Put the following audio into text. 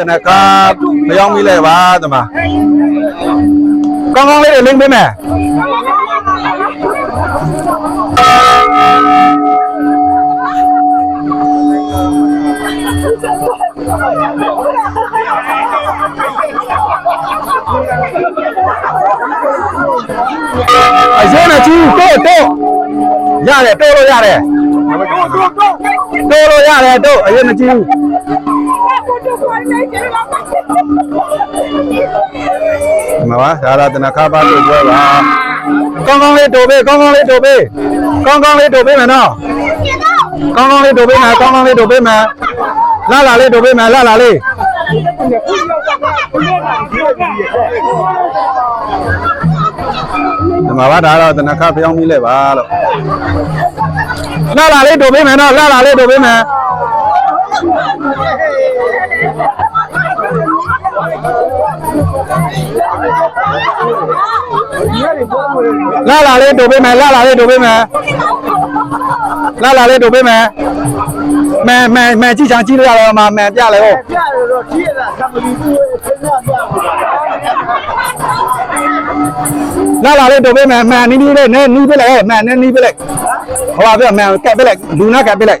တနခါမယောင်းမိလဲပါတမကောင်းကောင်းလေးတွေလင်းပေးမယ်အရင်ကကြည့်တော့တော့ရတယ်တော့လို့ရတယ်တော့လို့ရတယ်တော့အရင်မကြည့်ဘူးဒီ မှာပါဒါလာတနခါပါလို့ပြောပါကောင်းကောင်းလေးတိုးပေးကောင်းကောင်းလေးတိုးပေးကောင်းကောင်းလေးတိုးပေးမယ်နော်ကောင်းကောင်းလေးတိုးပေးမယ်ကောင်းကောင်းလေးတိုးပေးမယ်လာလာလေးတိုးပေးမယ်လာလာလေးဒီမှာပါဒါတော့တနခါပြောင်းပြီးလဲပါလို့လာလာလေးတိုးပေးမယ်နော်လာလာလေးတိုးပေးမယ် လာလာလေးတိုးပေးမယ်လာလာလေးတိုးပေးမယ်လာလာလေးတိုးပေးမယ်မဲမဲမဲကြည့်ချာကြည့်လို့ရတော့မှမဲပြလဲဟုတ်ပြရတော့ကြည့်ရတာကမ္ဘာကြီးကိုဆင်းရပြပါလာလာလေးတိုးပေးမယ်မှန်နီးနီးလေးနဲနီးပေးလိုက်မှန်နဲနီးပေးလိုက်ဟောပါပြမှန်ကက်ပေးလိုက်လူနာကက်ပေးလိုက်